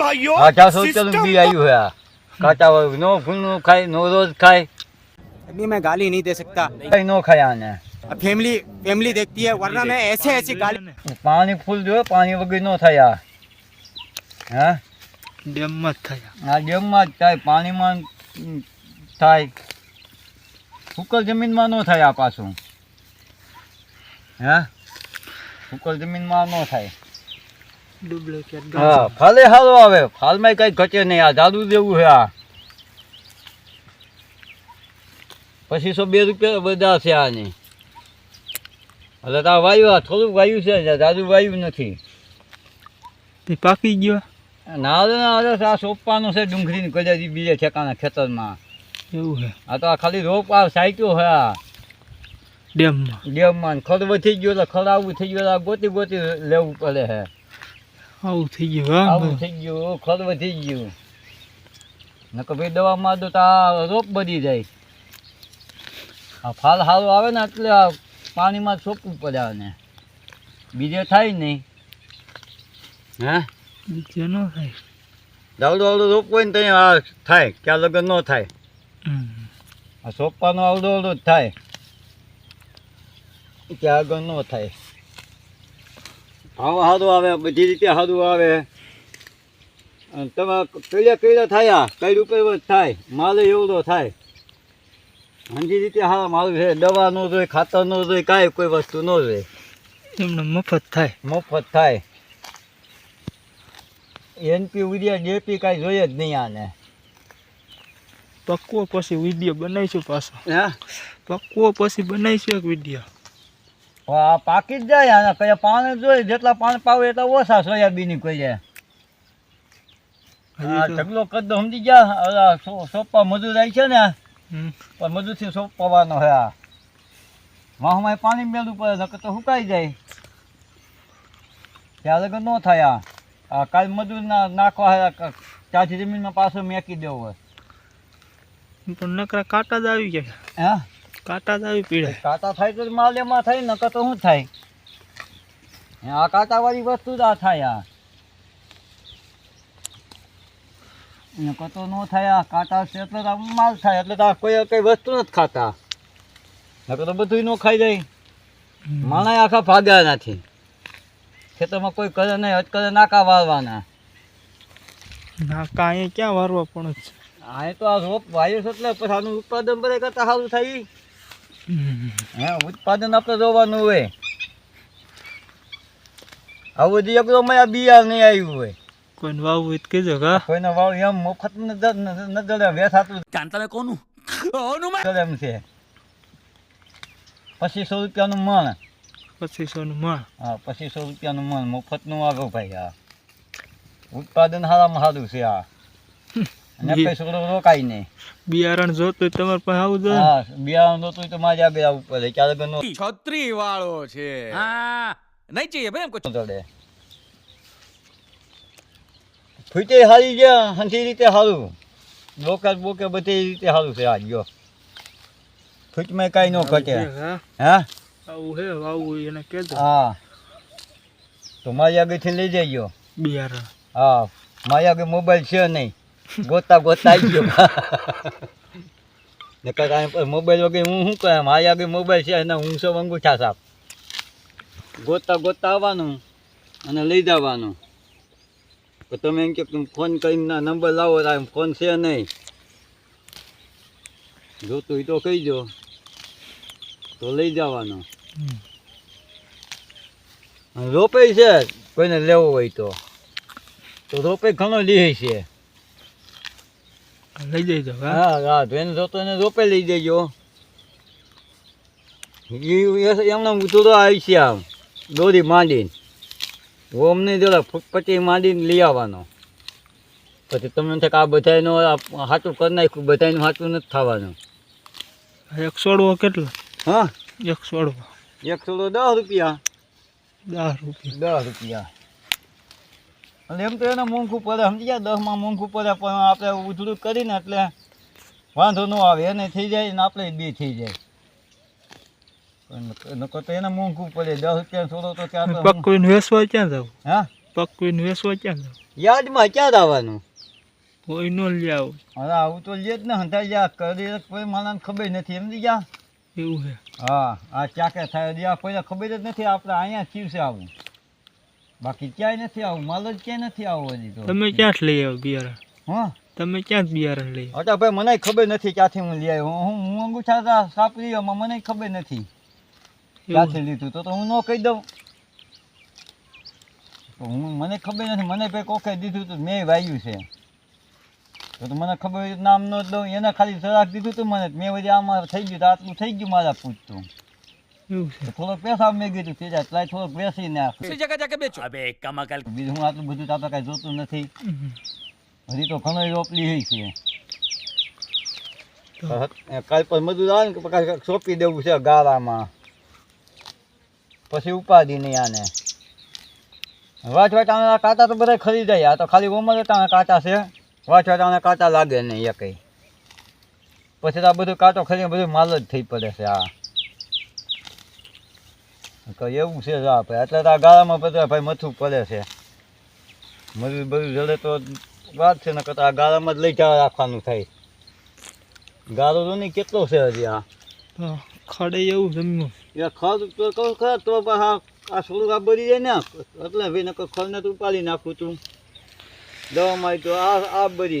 भाइयों આ ચારસો રૂપિયાનું બી આવ્યું છે આ કાચા વાળું નો ફૂલનું ખાય નો રોજ ખાય अभी मैं गाली नहीं दे सकता કઈ નો ખાય આને अब फैमिली फैमिली देखती है वरना मैं ऐसे ऐसी गाली પાણી ફૂલ જો પાણી વગર નો થાય આ હા ડેમમાં જ થયા આ ડેમમાં જ થાય પાણીમાં ઉમ, થાય સુકલ જમીનમાં ન થાય આ પાછું હા સુકલ જમીનમાં ન થાય ડુપ્લિકેટ હા ફાલે હાલો આવે ફાલમાં કઈ ઘટે નહીં આ જાદુ દેવું છે આ. પચીસો બે રૂપિયા બધા છે આની. એટલે આ વાયુ આ થોડુંક વાયુ છે જાદુ વાયુ નથી. તે પાકી ગયો? ના ના આ સોંપવાનું છે ડુંગળીની કદાચ બીજે ઠેકાણા ખેતરમાં. એવું છે. આ તો આ ખાલી રોપ આ સાયક્યો છે આ. ડેમમાં. ડેમમાં ખડ વધી ગયો એટલે ખડ આવું થઈ ગયો ગોતી ગોતી લેવું પડે છે. આવું થઈ ગયું આવું થઈ ગયું ખડ વધી ગયું. નકર ભાઈ દવા માં દો તો આ રોપ બધી જાય. આ ફાલ સારું આવે ને એટલે આ પાણીમાં સોપવું પડે આને. બીજે થાય નહીં. હે? બીજે ન થાય. દાવડો આવડો રોપ હોય ને ત્યાં આ થાય ક્યાં લગન ન થાય. આ સોપવાનો આવડો આવડો જ થાય. ત્યાં આગળ ન થાય. ભાવ સારું આવે બધી રીતે સારું આવે. અને તમે કઈડા કઈડા થયા કઈ રૂપે જ થાય માલ એવડો થાય. હંજી રીતે હા મારું છે દવા ન જોઈએ ખાતર ન જોઈએ કાંઈ કોઈ વસ્તુ ન જોઈએ એમને મફત થાય. મફત થાય. એનપી ઉડિયા ડેપી કાંઈ જોઈએ જ નહીં આને. પકવો પછી વીડિયો બનાવીશું પાછો. હે? પકવો પછી બનાવીશું એક વીડિયો. આ પાકી જ જાય અને કયા પાણી જોઈએ જેટલા પાણી પાવે એટલા ઓછા સોયાબીન કોઈ જાય. ઢગલો કદ સમજી ગયા? સોપા મજૂર આવી છે ને. પણ મજૂરથી સોપાવાનો હે આ. વાહમાં પાણી મેળવું પડે નકર તો સુકાઈ જાય. ત્યારે લગન ન થાય આ. કાલ મજૂર ના નાખવા ત્યાંથી જમીનમાં પાછો મેકી દેવો હોય. પણ નકરા કાંટા જ આવી ગયા. હે? કાંટા આવી પીડે. કાંટા થાય તો માલ એમાં થાય નકર તો શું થાય? આ કાંટાવાળી વસ્તુ જ આ થાય આ. નકર તો ન થાય આ કાંટા છે એટલે માલ થાય એટલે તો આ કોઈ કઈ વસ્તુ નથી ખાતા. નકર તો બધું ન ખાઈ જાય. માણા આખા ભાગ્યા નથી. ખેતરમાં કોઈ કરે નહીં અટકરે નાકા વાળવાના. નાકા અહીંયા ક્યાં વારવા પણ છે. આ તો આ રોપ વાયુ છે એટલે પછી આનું ઉત્પાદન બધા કરતા સારું થાય. ઉત્પાદન આપણે જોવાનું હોય. આવું હજી એકદમ બિયાર નહીં આવ્યું હોય. કોઈ વાવ હોય કે જગા કોઈને વાવ એમ મફત ન જડે વેસાતું જાણતા કોનું કોનું? એમ છે. પચીસો રૂપિયાનું મણ. પચીસોનું મણ. હા પચીસો રૂપિયાનું મણ. મફતનું આગો ભાઈ આ ઉત્પાદન સારામાં સારું છે આ બિયારણ જોતું તમારે પણ આવું જો બિયારણ જોતું તો મારે આગળ આવું પડે ક્યારે ગનો છત્રી વાળો છે. હા. નહીં ચાહીએ ભાઈ એમ કોઈ ચડે ફૂટે હારી ગયા હંથી રીતે હારું. લોકર બોકે બધી રીતે હારું છે આજ ગયો ફૂટમાં કાંઈ ન ઘટે હા? આવું હે આવું એને કે હા. તો મારી આગળથી લઈ જઈયો બિયારણ. હા મારી આગળ મોબાઈલ છે નહીં. ગોતા ગોતા આવી ગયો. ને કાંઈ મોબાઈલ વગર હું શું કહે મારી આગળ મોબાઈલ છે અને હું સૌ અંગૂઠા સાપ. ગોતા ગોતા આવવાનું અને લઈ જવાનું. તો તમે એમ કે ફોન કરીને નંબર લાવો તો ફોન છે નહીં. જોતું હોય તો કહીજો તો લઈ જવાનો. રોપે છે, કોઈને લેવો હોય તો. તો રોપે ઘણો લે છે. લઈ જઈજો હા? હા એને જોતો એને રોપે લઈ જઈજો. એમને ઉતરો આવી છે આમ દોરી માંડીને. ઓમને જરા પછી માંડીને લઈ આવવાનો. પછી તમને થાય કે આ બધાનો સાચું કરી નાખ્યું બધાયનું સાચું નથી થવાનું. એક સોડવો કેટલો? હા? એક સોડવો એક તો દસ રૂપિયા. દસ રૂપિયા. દસ રૂપિયા. અને એમ તો એને મોંઘું પડે સમજી ગયા? દસમાં મોંઘું પડે પણ આપણે ઉધડું કરીને એટલે વાંધો ન આવે. એને થઈ જાય ને આપણે બે થઈ જાય. નકર તો એને મોંઘું પડે દસ રૂપિયા થોડો તો ક્યાં પકવીને વેસવા ક્યાં જાવ? હા? પકવીને વેસવા ક્યાં જાવ? યાદમાં ક્યાં આવવાનું કોઈ નો લઈ આવો. અરે આવું તો લે જ ને હંધાઈ જા. કરી કોઈ માણસને ખબર નથી. એમ જા એવું છે હા આ ચાકે થાય? કોઈને ખબર જ નથી. આપણે અહીંયા છે આવું. બાકી ક્યાંય નથી આવું માલ જ ક્યાંય નથી આવવો દીધો તો. તમે ક્યાંથી લઈ આવો બિયારણ? હા? તમે ક્યાં બિયારણ લઈ અટા ભાઈ મને ખબર નથી ક્યાંથી હું લઈ આવ્યો. હું હું અંગૂઠા સાપરી મને ખબર નથી. ક્યાંથી લીધું? તો તો હું ન કહી દઉં. તો હું મને ખબર નથી. મને ભાઈ કોકે દીધું તો મેં વાયું છે. તો તો મને ખબર નામ ન દઉં. એને ખાલી સરાક દીધું હતું મને. મેં વળી આમાં થઈ ગયું તો આટલું થઈ ગયું મારા પૂછતું. તો થોડોક પૈસા મેં કીધું તે જાય લાય થોડોક હું આટલું બધું તાતા કાંઈ જોતું નથી. હજી તો ઘણો રોપલી છે. કાલ પર મજૂર આવે ને દેવું છે ગાળામાં. પછી ઉપાધિ નહીં આને. વાટ વાટ આના કાંટા તો બધા ખરીદાય આ તો ખાલી ઉંમર જ કાંટા છે. વાટ વાટ કાંટા લાગે નહીં એકઈ પછી તો આ બધું કાંટો ખરીને બધું માલ જ થઈ પડે છે આ. તો એવું છે જા ભાઈ એટલે તો આ ગાળામાં બધા ભાઈ મથું પડે છે. મજૂર બધું જડે તો વાત છે ને કરતા આ ગાળામાં જ લઈ જવા રાખવાનું થાય. ગાળો તો નહીં કેટલો છે હજી આ? ખડે એવું જમ્યું. એ ખડ તો કહું ખરા તો હા આ થોડુંક આ બળી જાય ને એટલે ભાઈ નકર ખડને તો ઉપાડી નાખું તું. દવા મારી તો આ આ બળી